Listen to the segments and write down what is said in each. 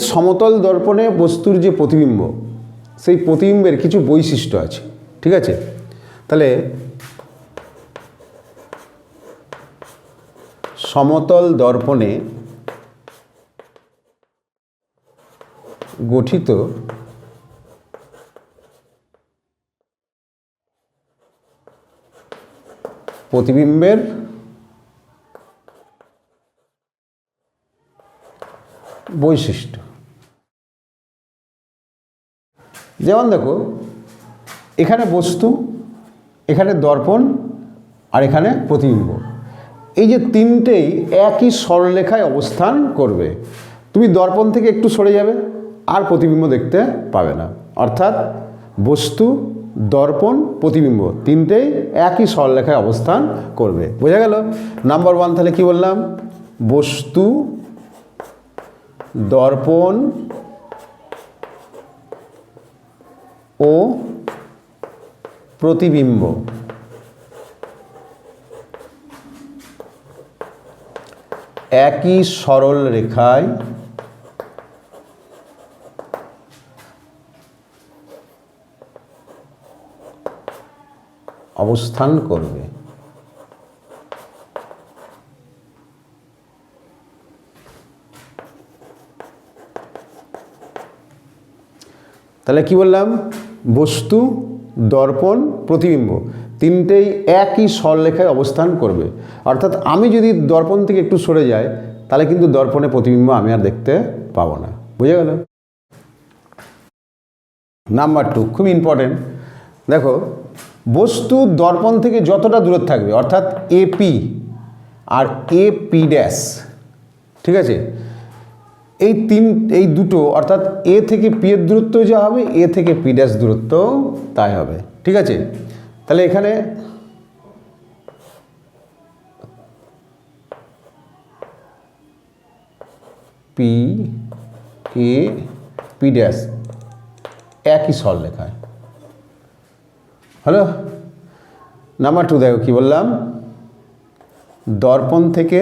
সমতল দর্পণে বস্তুর যে প্রতিবিম্ব, সেই প্রতিবিম্বের কিছু বৈশিষ্ট্য আছে, ঠিক আছে? তাহলে সমতল দর্পণে গঠিত প্রতিবিম্বের বৈশিষ্ট্য। যেমন দেখো, এখানে বস্তু, এখানে দর্পণ, আর এখানে প্রতিবিম্ব। এই যে তিনটেই একই সরলরেখায় অবস্থান করবে। তুমি দর্পণ থেকে একটু সরে যাবে, আর প্রতিবিম্ব দেখতে পাবে না। অর্থাৎ বস্তু, দর্পণ, প্রতিবিম্ব তিনটেই একই সরলরেখায় অবস্থান করবে। বোঝা গেল? নাম্বার ওয়ান তাহলে কি বললাম? বস্তু, দর্পণ ও প্রতিবিম্ব। একই সরল রেখায় অবস্থান করবে। তাহলে কি বললাম? বস্তু, দর্পণ, প্রতিবিম্ব। তিনটেই একই সরলরেখায় অবস্থান করবে। অর্থাৎ আমি যদি দর্পণ থেকে একটু সরে যাই, তাহলে কিন্তু দর্পণে প্রতিবিম্ব আমি আর দেখতে পাবো না। বুঝে গেল? নাম্বার টু খুব ইম্পর্টেন্ট দেখো, বস্তু দর্পণ থেকে যতটা দূরে থাকবে, অর্থাৎ এপি আর এ পি ড্যাশ ঠিক আছে? এই তিন, এই দুটো, অর্থাৎ এ থেকে পি এর দূরত্ব যা হবে, এ থেকে পি ড্যাশ দূরত্ব তাই হবে। ঠিক আছে? তাহলে এখানে পি এ পি ড্যাশ, একই সর লেখায়। হ্যালো নাম্বার টু দেখো কি বললাম? দর্পণ থেকে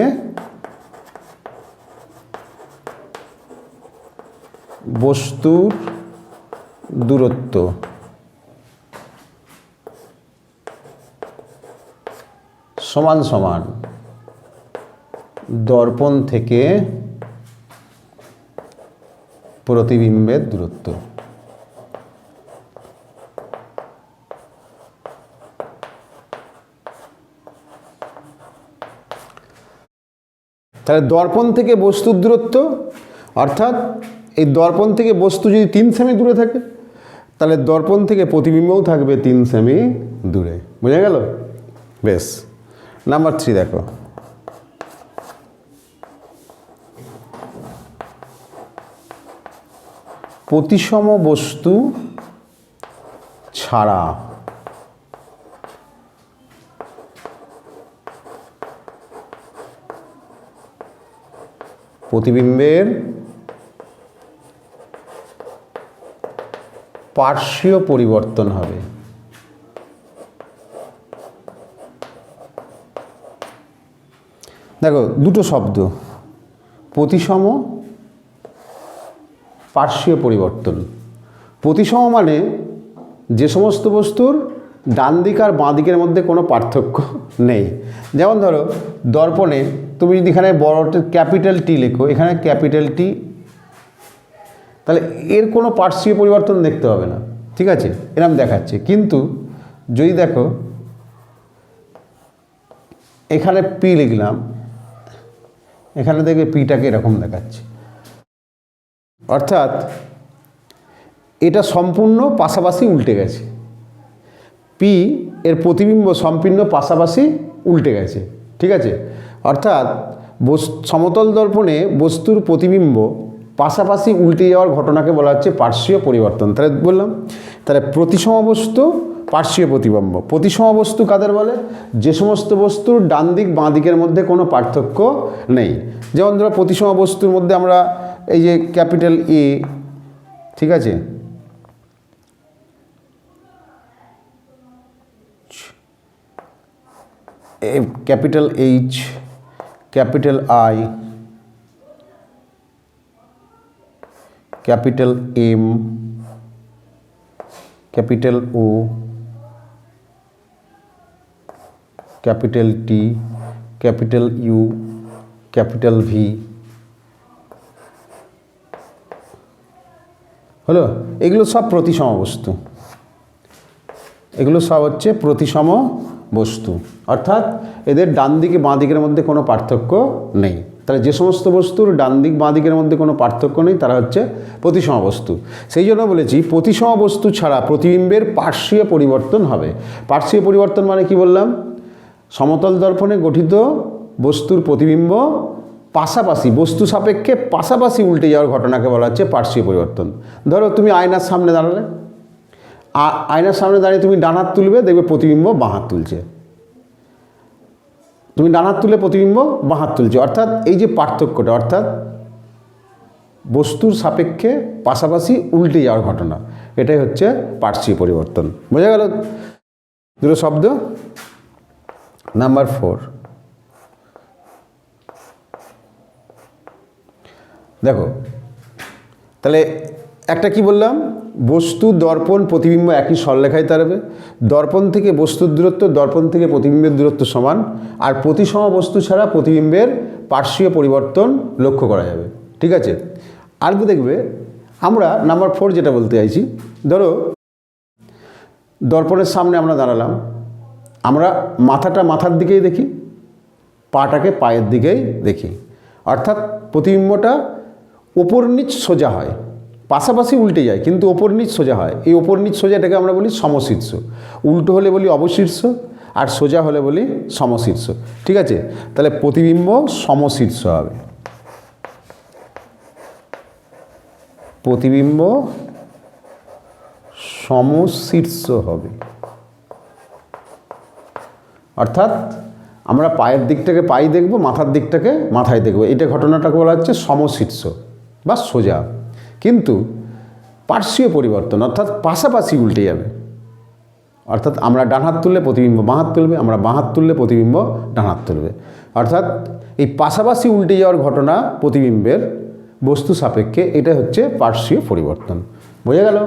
বস্তুর দূরত্ব। সমান সমান দর্পণ থেকে প্রতিবিম্বের দূরত্ব। তাহলে দর্পণ থেকে বস্তুর দূরত্ব অর্থাৎ এই দর্পণ থেকে বস্তু যদি তিন সেমি দূরে থাকে, তাহলে দর্পণ থেকে প্রতিবিম্বও থাকবে তিন সেমি দূরে। বুঝে গেল? বেশ। নাম্বার থ্রি দেখো। প্রতিসম বস্তু ছাড়া প্রতিবিম্বের পার্শ্বীয় পরিবর্তন হবে। দেখো, দুটো শব্দ, প্রতিসম, পার্শ্বীয় পরিবর্তন। প্রতিসম মানে যে সমস্ত বস্তুর ডান দিক আর বাঁ দিকের মধ্যে কোনো পার্থক্য নেই। যেমন ধরো, দর্পণে তুমি যদি এখানে বড় ক্যাপিটাল টি লেখো, এখানে ক্যাপিটাল টি তাহলে এর কোনো পার্শ্বীয় পরিবর্তন দেখতে হবে না। ঠিক আছে? এরম দেখাচ্ছে। কিন্তু যদি দেখো, এখানে পি লিখলাম। এখানে দেখবে পিটাকে এরকম দেখাচ্ছে। অর্থাৎ এটা সম্পূর্ণ পাশাপাশি উল্টে গেছে। পি এর প্রতিবিম্ব সম্পূর্ণ পাশাপাশি উল্টে গেছে। ঠিক আছে? অর্থাৎ বস- সমতল দর্পণে বস্তুর প্রতিবিম্ব পাশাপাশি উল্টে যাওয়ার ঘটনাকে বলা হচ্ছে পার্শ্বীয় পরিবর্তন। তাহলে বললাম, তাহলে প্রতিসম বস্তু পার্শ্বীয় প্রতিবম্ব। প্রতিসম বস্তু কাদের বলে? যে সমস্ত বস্তুর ডান দিক, বাঁ দিকের মধ্যে কোনো পার্থক্য নেই। যেমন ধরো প্রতিসম বস্তুর মধ্যে আমরা এই যে ক্যাপিটাল এ ঠিক আছে? Capital H capital I capital M, capital O, capital T, capital U, capital V. হলো? এগুলো সব প্রতিসম বস্তু। এগুলো সব হচ্ছে প্রতিসম বস্তু। অর্থাৎ এদের ডান দিকে বাঁ দিকের মধ্যে কোনো পার্থক্য নেই। তাহলে যে সমস্ত বস্তুর ডান দিক, বাঁ দিকের মধ্যে কোনো পার্থক্য নেই, তারা হচ্ছে প্রতিসম বস্তু। সেই জন্য বলেছি, প্রতিসম বস্তু ছাড়া প্রতিবিম্বের পার্শ্বীয় পরিবর্তন হবে। পার্শ্বীয় পরিবর্তন মানে কি বললাম? সমতল দর্পণে গঠিত বস্তুর প্রতিবিম্ব পাশাপাশি, বস্তু সাপেক্ষে পাশাপাশি উল্টে যাওয়ার ঘটনাকে বলা হচ্ছে পার্শ্বীয় পরিবর্তন। ধরো তুমি আয়নার সামনে দাঁড়ালে। আয়নার সামনে দাঁড়িয়ে তুমি ডান হাত তুলবে, দেখবে প্রতিবিম্ব বাঁ হাত তুলছে। তুমি ডান হাত তুলে প্রতিবিম্ব বাঁ হাত তুলছে। অর্থাৎ এই যে পার্থক্যটা, অর্থাৎ বস্তুর সাপেক্ষে পাশাপাশি উল্টে যাওয়ার ঘটনা, এটাই হচ্ছে পার্শ্বীয় পরিবর্তন। বোঝা গেল? দুটো শব্দ। Number four. দেখো, তাহলে একটা কি বললাম? বস্তু দর্পণ প্রতিবিম্ব একই সরলেখায় তারবে। দর্পণ থেকে বস্তুর দূরত্ব, দর্পণ থেকে প্রতিবিম্বের দূরত্ব সমান। আর প্রতিসম বস্তু ছাড়া প্রতিবিম্বের পার্শ্বীয় পরিবর্তন লক্ষ্য করা যাবে। ঠিক আছে? আর কি দেখবে, আমরা নাম্বার ফোর যেটা বলতে চাইছি, ধরো দর্পণের সামনে আমরা দাঁড়ালাম। আমরা মাথাটা মাথার দিকেই দেখি, পাটাকে পায়ের দিকেই দেখি। অর্থাৎ প্রতিবিম্বটা ওপর নিচ সোজা হয়। পাশাপাশি উল্টে যায়, কিন্তু ওপর নিচ সোজা হয়। এই ওপর নিচ সোজা এটাকে আমরা বলি সমশীর্ষ। উল্টো হলে বলি অবশীর্ষ, আর সোজা হলে বলি সমশীর্ষ। ঠিক আছে? তাহলে প্রতিবিম্ব সমশীর্ষ হবে। প্রতিবিম্ব সমশীর্ষ হবে। অর্থাৎ আমরা পায়ের দিকটাকে পাই দেখব, মাথার দিকটাকে মাথায় দেখব। এটা ঘটনাটাকে বলা হচ্ছে সমশীর্ষ বা সোজা। কিন্তু পার্শ্বীয় পরিবর্তন, অর্থাৎ পাশাপাশি উল্টে যাবে। অর্থাৎ আমরা ডান হাত তুললে প্রতিবিম্ব, বাঁ হাত তুলবে, আমরা বাঁ হাত তুললে প্রতিবিম্ব, ডান হাত তুলবে। অর্থাৎ এই পাশাপাশি উল্টে যাওয়ার ঘটনা প্রতিবিম্বের বস্তু সাপেক্ষে এটা হচ্ছে পার্শ্বীয় পরিবর্তন। বোঝা গেল?